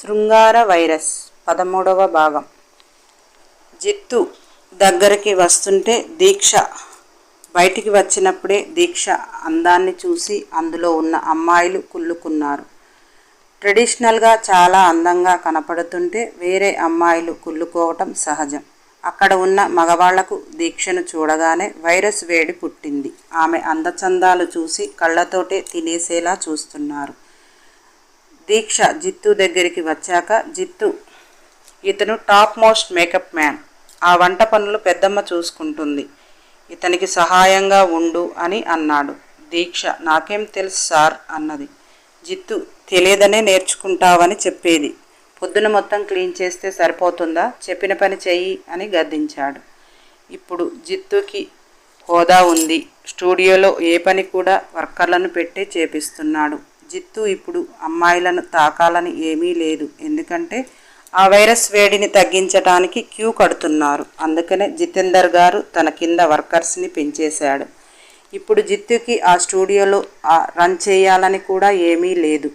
శృంగార వైరస్ పదమూడవ భాగం. జిత్తు దగ్గరికి వస్తుంటే దీక్ష. బయటికి వచ్చినప్పుడే దీక్ష అందాన్ని చూసి అందులో ఉన్న అమ్మాయిలు కుళ్ళుకున్నారు. ట్రెడిషనల్గా చాలా అందంగా కనపడుతుంటే వేరే అమ్మాయిలు కుళ్ళుకోవటం సహజం. అక్కడ ఉన్న మగవాళ్ళకు దీక్షను చూడగానే వైరస్ వేడి పుట్టింది. ఆమె అందచందాలు చూసి కళ్ళతోటే తినేసేలా చూస్తున్నారు. దీక్ష జిత్తు దగ్గరికి వచ్చాక జిత్తు ఇతను టాప్ మోస్ట్ మేకప్ మ్యాన్. ఆ వంట పనులు పెద్దమ్మ చూసుకుంటుంది. ఇతనికి సహాయంగా ఉండు అని అన్నాడు. దీక్ష నాకేం తెలుసు సార్ అన్నది. జిత్తు తెలియదనే నేర్చుకుంటావని చెప్పేది. పొద్దున మొత్తం క్లీన్ చేస్తే సరిపోతుందా? చెప్పిన పని చెయ్యి అని గద్దించాడు. ఇప్పుడు జిత్తుకి హోదా ఉంది. స్టూడియోలో ఏ పని కూడా వర్కర్లను పెట్టి చేపిస్తున్నాడు. జిత్తు ఇప్పుడు అమ్మాయిలను తాకాలని ఏమీ లేదు. ఎందుకంటే ఆ వైరస్ వేడిని తగ్గించడానికి క్యూ కడుతున్నారు. అందుకనే జితేందర్ గారు తన కింద వర్కర్స్ని పెంచేశాడు. ఇప్పుడు జిత్తుకి ఆ స్టూడియోలో రన్ చేయాలని కూడా ఏమీ లేదు.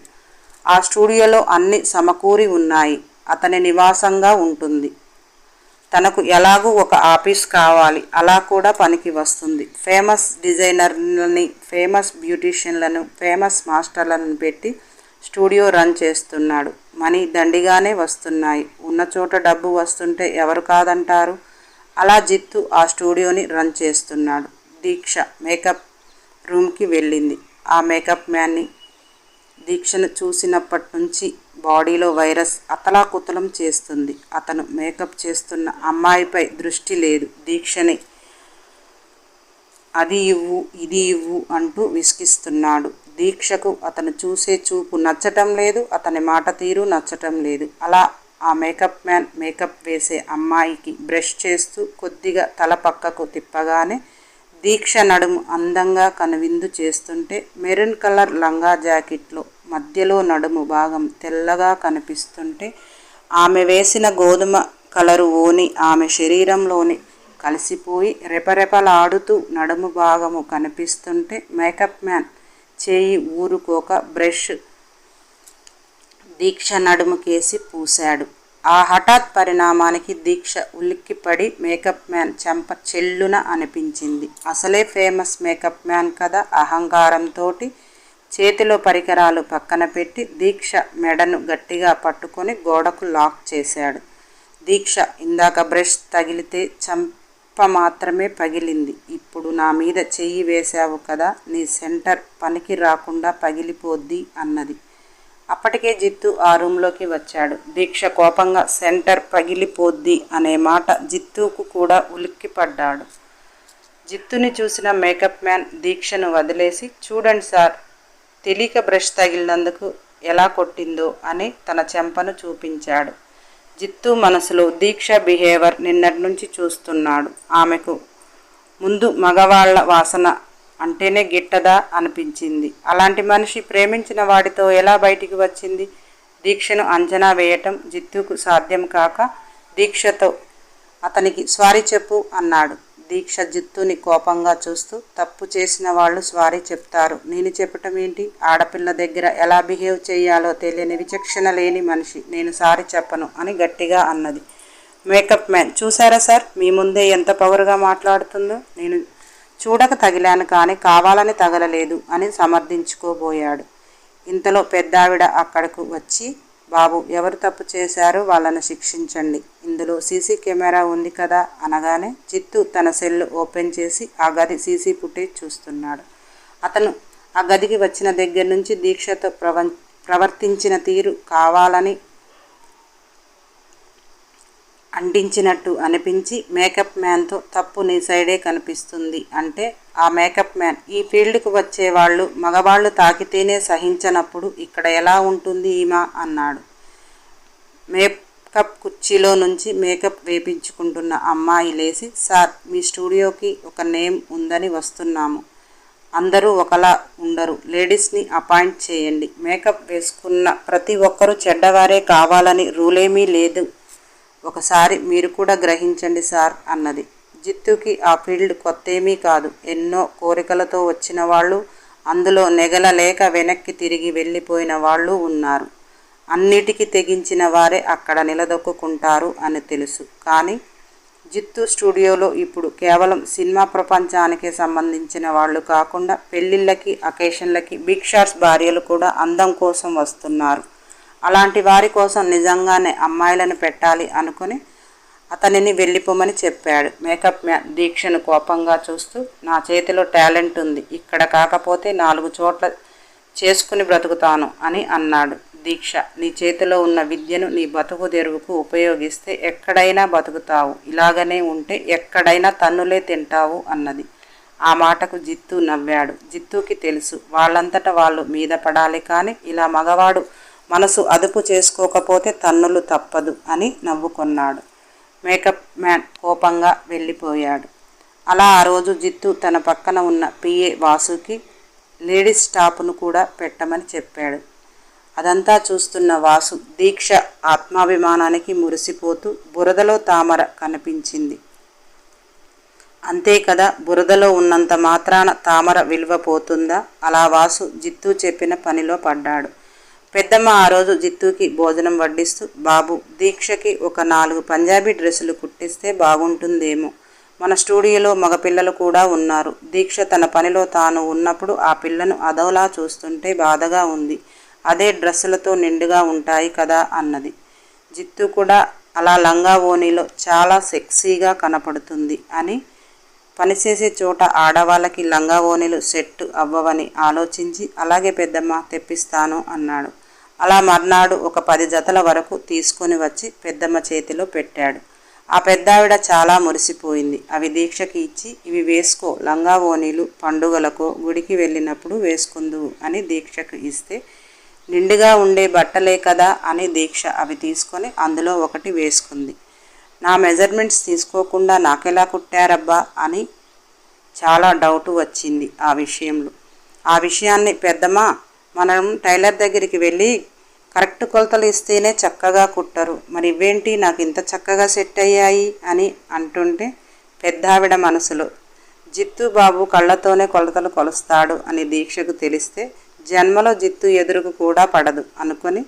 ఆ స్టూడియోలో అన్ని సమకూరి ఉన్నాయి. అతని నివాసంగా ఉంటుంది. తనకు ఎలాగూ ఒక ఆఫీస్ కావాలి. అలా కూడా పనికి వస్తుంది. ఫేమస్ డిజైనర్లని ఫేమస్ బ్యూటీషియన్లను ఫేమస్ మాస్టర్లను పెట్టి స్టూడియో రన్ చేస్తున్నాడు. మనీ దండిగానే వస్తున్నాయి. ఉన్న చోట డబ్బు వస్తుంటే ఎవరు కాదంటారు? అలా జిత్తు ఆ స్టూడియోని రన్ చేస్తున్నాడు. దీక్ష మేకప్ రూమ్కి వెళ్ళింది. ఆ మేకప్ మ్యాన్ని దీక్షను చూసినప్పటి నుంచి బాడీలో వైరస్ అతలాకుతలం చేస్తుంది. అతను మేకప్ చేస్తున్న అమ్మాయిపై దృష్టి లేదు. దీక్షని అది ఇవ్వు ఇది ఇవ్వు అంటూ విసిగిస్తున్నాడు. దీక్షకు అతను చూసే చూపు నచ్చటం లేదు. అతని మాట తీరు నచ్చటం లేదు. అలా ఆ మేకప్ మ్యాన్ మేకప్ వేసే అమ్మాయికి బ్రష్ చేస్తూ కొద్దిగా తల పక్కకు తిప్పగానే దీక్ష నడుము అందంగా కనువిందు చేస్తుంటే మెరూన్ కలర్ లంగా జాకెట్లో మధ్యలో నడుము భాగం తెల్లగా కనిపిస్తుంటే ఆమె వేసిన గోధుమ కలరు ఓని ఆమె శరీరంలోని కలిసిపోయి రెపరెపలాడుతూ నడుము భాగము కనిపిస్తుంటే మేకప్ మ్యాన్ చేయి ఊరుకోక బ్రష్ దీక్ష నడుముకేసి పూశాడు. ఆ హఠాత్ పరిణామానికి దీక్ష ఉలిక్కిపడి మేకప్ మ్యాన్ చెంప చెల్లున అనిపించింది. అసలే ఫేమస్ మేకప్ మ్యాన్ కదా అహంకారంతో చేతిలో పరికరాలు పక్కన పెట్టి దీక్ష మెడను గట్టిగా పట్టుకొని గోడకు లాక్ చేశాడు. దీక్ష ఇందాక బ్రష్ తగిలితే చంప మాత్రమే పగిలింది. ఇప్పుడు నా మీద చెయ్యి వేశావు కదా నీ సెంటర్ పనికి రాకుండా పగిలిపోద్ది అన్నది. అప్పటికే జిత్తు ఆ రూంలోకి వచ్చాడు. దీక్ష కోపంగా సెంటర్ పగిలిపోద్ది అనే మాట జిత్తుకు కూడా ఉలిక్కిపడ్డాడు. జిత్తుని చూసిన మేకప్ మ్యాన్ దీక్షను వదిలేసి చూడండి సార్ తెలియక బ్రష్ తగిలినందుకు ఎలా కొట్టిందో అని తన చెంపను చూపించాడు. జిత్తు మనసులో దీక్ష బిహేవియర్ నిన్నటి నుంచి చూస్తున్నాడు. ఆమెకు ముందు మగవాళ్ళ వాసన అంటేనే గిట్టదా అనిపించింది. అలాంటి మనిషి ప్రేమించిన వాడితో ఎలా బయటికి వచ్చింది? దీక్షను అంచనా వేయటం జిత్తుకు సాధ్యం కాక దీక్షతో అతనికి స్వారీ చెప్పు అన్నాడు. దీక్ష జిత్తుని కోపంగా చూస్తూ తప్పు చేసిన వాళ్ళు స్వారీ చెప్తారు. నేను చెప్పటం ఏంటి? ఆడపిల్ల దగ్గర ఎలా బిహేవ్ చేయాలో తెలియని విచక్షణ లేని మనిషి. నేను సారీ చెప్పను అని గట్టిగా అన్నది. మేకప్ మ్యాన్ చూసారా సార్? మీ ముందే ఎంత పవర్గా మాట్లాడుతుందో. నేను చూడక తగిలాను కానీ కావాలని తగలలేదు అని సమర్థించుకోబోయాడు. ఇంతలో పెద్దావిడ అక్కడకు వచ్చి బాబు ఎవరు తప్పు చేశారో వాళ్ళను శిక్షించండి. ఇందులో సీసీ కెమెరా ఉంది కదా అనగానే చిత్తు తన సెల్ ఓపెన్ చేసి ఆ గది సీసీ ఫుటేజ్ చూస్తున్నాడు. అతను ఆ గదికి వచ్చిన దగ్గర నుంచి దీక్షతో ప్రవ ప్రవర్తించిన తీరు కావాలని అంటించినట్టు అనిపించి మేకప్ మ్యాన్తో తప్పు నీ సైడే కనిపిస్తుంది అంటే ఆ మేకప్ మ్యాన్ ఈ ఫీల్డ్కు వచ్చే వాళ్ళు మగవాళ్ళు తాకితేనే సహించనప్పుడు ఇక్కడ ఎలా ఉంటుంది ఈమా అన్నాడు. మేకప్ కుర్చీలో నుంచి మేకప్ వేపించుకుంటున్న అమ్మాయి లేచి సార్ మీ స్టూడియోకి ఒక నేమ్ ఉందని వస్తున్నాము. అందరూ ఒకలా ఉండరు. లేడీస్ని అపాయింట్ చేయండి. మేకప్ వేసుకున్న ప్రతి ఒక్కరూ చెడ్డవారే కావాలని రూలేమీ లేదు. ఒకసారి మీరు కూడా గ్రహించండి సార్ అన్నది. జిత్తుకి ఆ ఫీల్డ్ కొత్తేమీ కాదు. ఎన్నో కోరికలతో వచ్చిన వాళ్ళు అందులో నెగలలేక వెనక్కి తిరిగి వెళ్ళిపోయిన వాళ్ళు ఉన్నారు. అన్నిటికీ తెగించిన వారే అక్కడ నిలదొక్కుంటారు అని తెలుసు. కానీ జిత్తు స్టూడియోలో ఇప్పుడు కేవలం సినిమా ప్రపంచానికి సంబంధించిన వాళ్ళు కాకుండా పెళ్ళిళ్ళకి అకేషన్లకి బిగ్ షాట్స్ భార్యలు కూడా అందం కోసం వస్తున్నారు. అలాంటి వారి కోసం నిజంగానే అమ్మాయిలను పెట్టాలి అనుకుని అతనిని వెళ్ళిపోమని చెప్పాడు. మేకప్ దీక్షను కోపంగా చూస్తూ నా చేతిలో టాలెంట్ ఉంది ఇక్కడ కాకపోతే నాలుగు చోట్ల చేసుకుని బ్రతుకుతాను అని అన్నాడు. దీక్ష నీ చేతిలో ఉన్న విద్యను నీ బతుకు తెరుగుకు ఉపయోగిస్తే ఎక్కడైనా బతుకుతావు. ఇలాగనే ఉంటే ఎక్కడైనా తన్నులే తింటావు అన్నది. ఆ మాటకు జిత్తు నవ్వాడు. జిత్తుకి తెలుసు వాళ్ళంతట వాళ్ళు మీద పడాలి కానీ ఇలా మగవాడు మనసు అదుపు చేసుకోకపోతే తన్నులు తప్పదు అని నవ్వుకొన్నాడు. మేకప్ మ్యాన్ కోపంగా వెళ్ళిపోయాడు. అలా ఆ రోజు జిత్తు తన పక్కన ఉన్న పిఏ వాసుకి లేడీస్ స్టాఫ్ను కూడా పెట్టమని చెప్పాడు. అదంతా చూస్తున్న వాసు దీక్ష ఆత్మాభిమానానికి మురిసిపోతూ బురదలో తామర కనిపించింది. అంతే కదా బురదలో ఉన్నంత మాత్రాన తామర విలువ పోతుందా? అలా వాసు జిత్తు చెప్పిన పనిలో పడ్డాడు. పెద్దమ్మ ఆ రోజు జిత్తుకి భోజనం వడ్డిస్తూ బాబు దీక్షకి ఒక నాలుగు పంజాబీ డ్రెస్సులు కుట్టిస్తే బాగుంటుందేమో. మన స్టూడియోలో మగపిల్లలు కూడా ఉన్నారు. దీక్ష తన పనిలో తాను ఉన్నప్పుడు ఆ పిల్లను అదోలా చూస్తుంటే బాధగా ఉంది. అదే డ్రెస్సులతో నిండుగా ఉంటాయి కదా అన్నది. జిత్తు కూడా అలా లంగా ఓణిలో చాలా సెక్సీగా కనపడుతుంది అని పనిచేసే చోట ఆడవాళ్ళకి లంగా ఓణిలు సెట్ అవ్వవని ఆలోచించి అలాగే పెద్దమ్మ తెప్పిస్తాను అన్నాడు. అలా మర్నాడు ఒక పది జతల వరకు తీసుకొని వచ్చి పెద్దమ్మ చేతిలో పెట్టాడు. ఆ పెద్దావిడ చాలా మురిసిపోయింది. అవి దీక్షకి ఇచ్చి ఇవి వేసుకో లంగా ఓనీలు పండుగలకో గుడికి వెళ్ళినప్పుడు వేసుకుందువు అని దీక్షకు ఇస్తే నిండుగా ఉండే బట్టలే కదా అని దీక్ష అవి తీసుకొని అందులో ఒకటి వేసుకుంది. నా మెజర్మెంట్స్ తీసుకోకుండా నాకెలా కుట్టారబ్బా అని చాలా డౌట్ వచ్చింది ఆ విషయంలో. ఆ విషయాన్ని పెద్దమ్మ మనం టైలర్ దగ్గరికి వెళ్ళి కరెక్ట్ కొలతలు ఇస్తేనే చక్కగా కుట్టరు. మరి ఇవేంటి? నాకు ఇంత చక్కగా సెట్ అయ్యాయి అని అంటుంటే పెద్దావిడ మనసులో జిత్తు బాబు కళ్ళతోనే కొలతలు కొలుస్తాడు అని దీక్షకు తెలిస్తే జన్మలో జిత్తు ఎదురుకు కూడా పడదు అనుకొని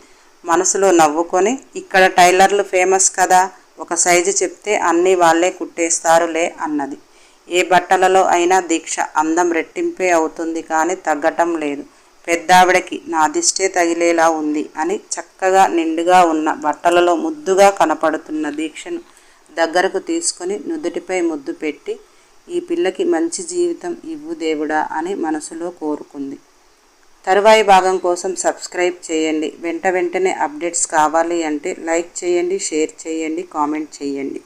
మనసులో నవ్వుకొని ఇక్కడ టైలర్లు ఫేమస్ కదా ఒక సైజు చెప్తే అన్నీ వాళ్ళే కుట్టేస్తారులే అన్నది. ఏ బట్టలలో అయినా దీక్ష అందం రెట్టింపే అవుతుంది కానీ తగ్గటం లేదు. పెద్దావిడకి నా దిష్టే తగిలేలా ఉంది అని చక్కగా నిండుగా ఉన్న బట్టలలో ముద్దుగా కనపడుతున్న దీక్షను దగ్గరకు తీసుకొని నుదుటిపై ముద్దు పెట్టి ఈ పిల్లకి మంచి జీవితం ఇవ్వు దేవుడా అని మనసులో కోరుకుంది. తరువాయి భాగం కోసం సబ్స్క్రైబ్ చేయండి. వెంట వెంటనే అప్డేట్స్ కావాలి అంటే లైక్ చేయండి షేర్ చేయండి కామెంట్ చేయండి.